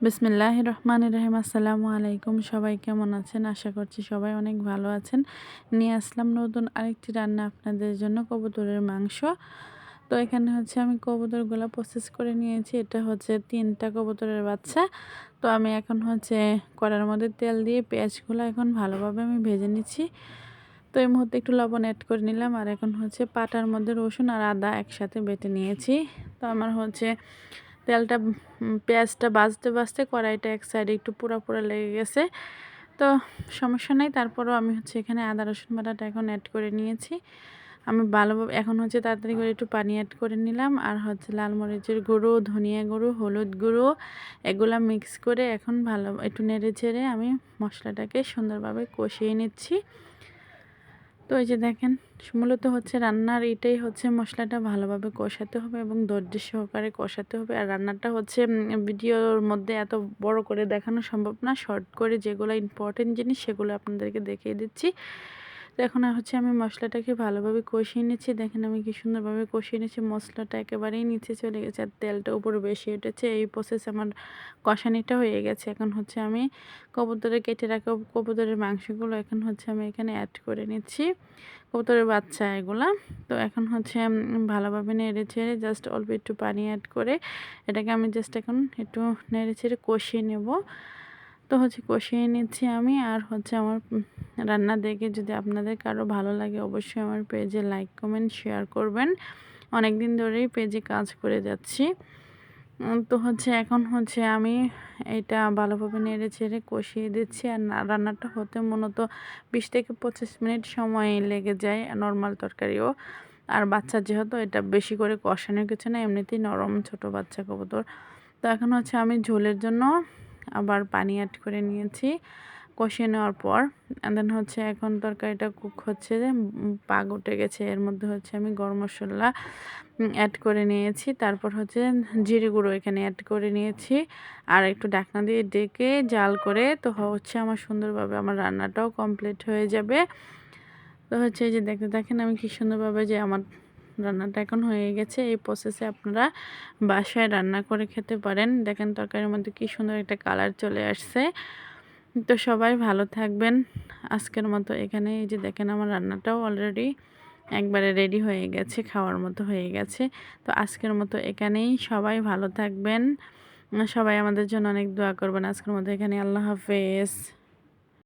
বিসমিল্লাহ রহমান রহিম আসসালামু আলাইকুম। সবাই কেমন আছেন? আশা করছি সবাই অনেক ভালো আছেন। নিয়ে আসলাম নতুন আরেকটি রান্না আপনাদের জন্য, কবুতরের মাংস। তো এখানে হচ্ছে আমি কবুতরগুলো প্রসেস করে নিয়েছি। এটা হচ্ছে তিনটা কবুতরের বাচ্চা। তো আমি এখন হচ্ছে কড়ার মধ্যে তেল দিয়ে পেঁয়াজগুলো এখন ভালোভাবে আমি ভেজে নিচ্ছি। তো এই মুহূর্তে একটু লবণ অ্যাড করে নিলাম। আর এখন হচ্ছে পাটার মধ্যে রসুন আর আদা একসাথে বেটে নিয়েছি। তো আমার হচ্ছে তেলটা পেঁয়াজটা বাজতে বাজতে কড়াইটা এক সাইডে একটু পুরো পুরো লেগে গেছে। তো সমস্যা নাই, তারপরও আমি হচ্ছে এখানে আদা, রসুন বাটাটা এখন অ্যাড করে নিয়েছি। আমি ভালোভাবে এখন হচ্ছে তাড়াতাড়ি করে একটু পানি অ্যাড করে নিলাম। আর হচ্ছে লাল মরিচের গুঁড়ো, ধনিয়া গুঁড়ো, হলুদ গুঁড়ো, এগুলা মিক্স করে এখন ভালো, একটু নেড়ে ছেড়ে আমি মশলাটাকে সুন্দরভাবে কষিয়ে নিচ্ছি। তো এই যে দেখেন, মূলত হচ্ছে রান্নার এটাই হচ্ছে মশলাটা ভালোভাবে কষাতে হবে এবং ধৈর্য সহকারে কষাতে হবে। আর রান্নাটা হচ্ছে ভিডিওর মধ্যে এত বড় করে দেখানো সম্ভব না। শর্ট করে যেগুলো ইম্পর্টেন্ট জিনিস সেগুলো আপনাদেরকে দেখিয়ে দিচ্ছি। তো এখন হচ্ছে আমি মশলাটাকে ভালোভাবে কষিয়ে নিচ্ছি। দেখেন আমি কি সুন্দরভাবে কষিয়ে নিচ্ছি। মশলাটা একেবারেই নিচে চলে গেছে আর তেলটা উপরে বেশি উঠেছে। এই প্রসেস আমার কষানিটা হয়ে গেছে। এখন হচ্ছে আমি কবুতরে কেটে রাখা কবুতরের মাংসগুলো এখন হচ্ছে আমি এখানে অ্যাড করে নিচ্ছি। কবুতরের বাচ্চা এগুলা। তো এখন হচ্ছে ভালোভাবে নেড়ে ছেড়ে জাস্ট অল্প একটু পানি অ্যাড করে এটাকে আমি জাস্ট এখন একটু নেড়ে ছেড়ে কষিয়ে নেব। তো হচ্ছে কষিয়ে নিচ্ছি আমি। আর হচ্ছে আমার রান্না দেখে যদি আপনাদের কারও ভালো লাগে অবশ্যই আমার পেজে লাইক, কমেন্ট, শেয়ার করবেন। অনেক দিন ধরেই পেজে কাজ করে যাচ্ছি। তো হচ্ছে এখন হচ্ছে আমি এটা ভালোভাবে নেড়ে ছেড়ে কষিয়ে দিচ্ছি। আর রান্নাটা হতে মূলত বিশ থেকে পঁচিশ মিনিট সময় লেগে যায় নর্মাল তরকারিও। আর বাচ্চা যেহেতু এটা বেশি করে কষানোর কিছু না, এমনিতেই নরম ছোট বাচ্চা কবুতর। তো এখন হচ্ছে আমি ঝোলের জন্য আবার পানি অ্যাড করে নিয়েছি। কষিয়ে নেওয়ার পর দেন হচ্ছে এখন তরকারিটা কুক হচ্ছে যে পাগ উঠে গেছে। এর মধ্যে হচ্ছে আমি গরম মশলা অ্যাড করে নিয়েছি। তারপর হচ্ছে জিরে গুঁড়ো এখানে অ্যাড করে নিয়েছি। আর একটু ডাকনা দিয়ে ডেকে জাল করে, তো হচ্ছে আমার সুন্দরভাবে আমার রান্নাটাও কমপ্লিট হয়ে যাবে। তো হচ্ছে যে দেখতে দেখেন আমি কি সুন্দরভাবে যে আমার রান্নাটা এখন হয়ে গেছে। এই প্রসেসে আপনারা বাসায় রান্না করে খেতে পারেন। দেখেন তরকারির মধ্যে কি সুন্দর একটা কালার চলে আসছে। তো সবাই ভালো থাকবেন। আজকের মতো এখানে এই যে দেখেন আমার রান্নাটাও অলরেডি একবারে রেডি হয়ে গেছে, খাওয়ার মতো হয়ে গেছে। তো আজকের মতো এখানেই। সবাই ভালো থাকবেন। সবাই আমাদের জন্য অনেক দোয়া করবেন। আজকের মতো এখানে আল্লাহ হাফেজ।